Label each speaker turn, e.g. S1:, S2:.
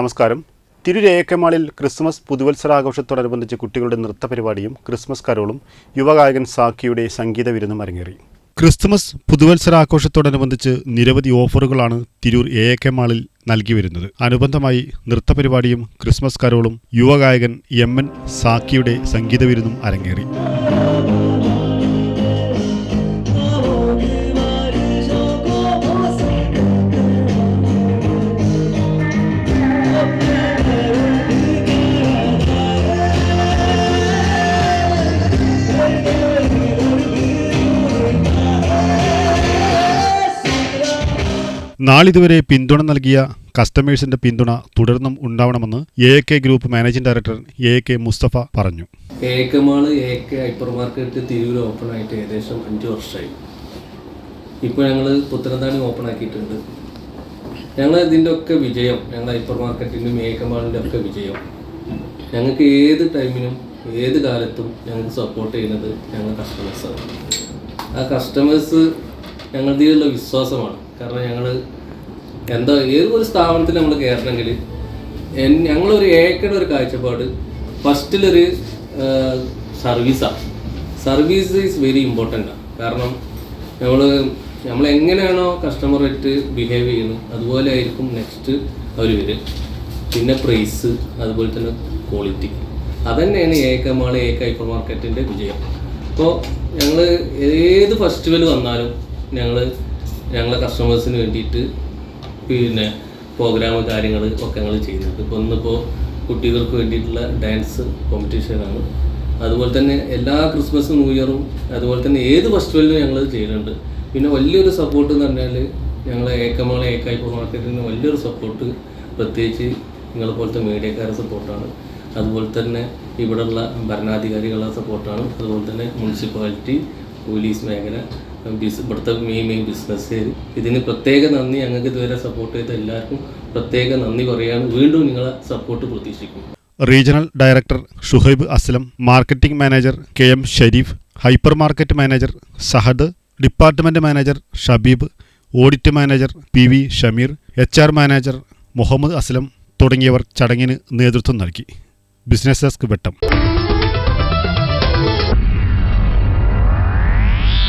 S1: നമസ്കാരം. Tirur A K മാളിൽ Christmas പുതുവത്സരാഘോഷത്തോടനുബന്ധിച്ച് കുട്ടികളുടെ നൃത്ത പരിപാടിയും ക്രിസ്മസ് കരോളും യുവഗായകൻ സാക്കിയുടെ സംഗീത വിരുന്നും അരങ്ങേറി. ക്രിസ്മസ് പുതുവത്സരാഘോഷത്തോടനുബന്ധിച്ച് നിരവധി ഓഫറുകളാണ് തിരൂർ എ കെ മാളിൽ നൽകി വരുന്നത്. അനുബന്ധമായി നൃത്ത പരിപാടിയും ക്രിസ്മസ് കരോളും യുവഗായകൻ എം എൻ സാക്കിയുടെ സംഗീത വിരുന്നും അരങ്ങേറി. നാളിതുവരെ പിന്തുണ നൽകിയ കസ്റ്റമേഴ്സിന്റെ പിന്തുണ തുടർന്നും ഉണ്ടാവണമെന്ന് A K group managing director A K Mustafa പറഞ്ഞു.
S2: A K mall A K hyper market open ആയിട്ട് ഏകദേശം അഞ്ച് വർഷമായി. ഇപ്പോൾ ഞങ്ങൾ പുത്തനന്താണി ഓപ്പൺ ആക്കിയിട്ടുണ്ട് ഞങ്ങൾ ഇതിന്റെ ഒക്കെ വിജയം ഞങ്ങൾ ഹൈപ്പർ മാർക്കറ്റിന്റെയും ഏക്കമാളിന്റെ ഒക്കെ വിജയം. ഞങ്ങൾക്ക് ഏത് ടൈമിനും ഏത് കാലത്തും ഞങ്ങൾക്ക് സപ്പോർട്ട് ചെയ്യുന്നത് ഞങ്ങൾ കസ്റ്റമേഴ്സാണ് ആ കസ്റ്റമേഴ്സ് ഞങ്ങളുടെ വിശ്വാസമാണ്. കാരണം ഞങ്ങൾ എന്താ ഏതൊരു സ്ഥാപനത്തിൽ നമ്മൾ കയറണമെങ്കിൽ ഞങ്ങളൊരു ഏക്കയുടെ ഒരു കാഴ്ചപ്പാട് ഫസ്റ്റിലൊരു സർവീസാണ് സർവീസ്. ഈസ് വെരി ഇമ്പോർട്ടന്റ് ആണ് കാരണം നമ്മൾ നമ്മൾ എങ്ങനെയാണോ കസ്റ്റമറായിട്ട് ബിഹേവ് ചെയ്യുന്നത് അതുപോലെ ആയിരിക്കും നെക്സ്റ്റ് അവർ വരും പിന്നെ പ്രൈസ് അതുപോലെ തന്നെ ക്വാളിറ്റി. അതന്നെയാണ് ഏക്കമാൾ ഏക ഹൈപ്പർ മാർക്കറ്റിന്റെ വിജയം. അപ്പോൾ ഞങ്ങൾ ഏത് ഫെസ്റ്റിവൽ വന്നാലും ഞങ്ങൾ ഞങ്ങളെ കസ്റ്റമേഴ്സിന് വേണ്ടിയിട്ട് പിന്നെ പ്രോഗ്രാം കാര്യങ്ങൾ ഒക്കെ ഞങ്ങൾ ചെയ്യുന്നുണ്ട് ഇപ്പോൾ ഇന്നിപ്പോൾ കുട്ടികൾക്ക് വേണ്ടിയിട്ടുള്ള ഡാൻസ് കോമ്പറ്റീഷനാണ് അതുപോലെ തന്നെ എല്ലാ ക്രിസ്മസും ന്യൂ ഇയറും അതുപോലെ തന്നെ ഏത് ഫെസ്റ്റിവലിനും ഞങ്ങൾ ചെയ്യുന്നുണ്ട് പിന്നെ വലിയൊരു സപ്പോർട്ട് എന്ന് പറഞ്ഞാൽ ഞങ്ങൾ ഏക്കമാളെ ഏക്കായി മാർക്കറ്റിന് വലിയൊരു സപ്പോർട്ട് പ്രത്യേകിച്ച് നിങ്ങളെ പോലത്തെ മീഡിയക്കാരുടെ സപ്പോർട്ടാണ് അതുപോലെ തന്നെ ഇവിടെയുള്ള ഭരണാധികാരികളുടെ സപ്പോർട്ടാണ് അതുപോലെ തന്നെ മുനിസിപ്പാലിറ്റി പോലീസ് മേഖല ബിസ് ഇവിടുത്തെ മെയിൻ മെയിൻ ബിസിനസ്സുകാർ ഇതിന് പ്രത്യേക നന്ദി. ഞങ്ങൾക്ക് ഇതുവരെ സപ്പോർട്ട് ചെയ്ത എല്ലാവർക്കും പ്രത്യേക നന്ദി പറയാണ് വീണ്ടും നിങ്ങളെ support പ്രതീക്ഷിക്കും
S1: regional director Shuhaib Aslam marketing manager K M Shareef hyper market manager Sahad department manager Shabeeb audit manager P V Shameer H R manager Muhammad Aslam തുടങ്ങിയവർ ചടങ്ങിന് നേതൃത്വം നൽകി. ബിസിനസ് ഡെസ്ക് വെട്ടം.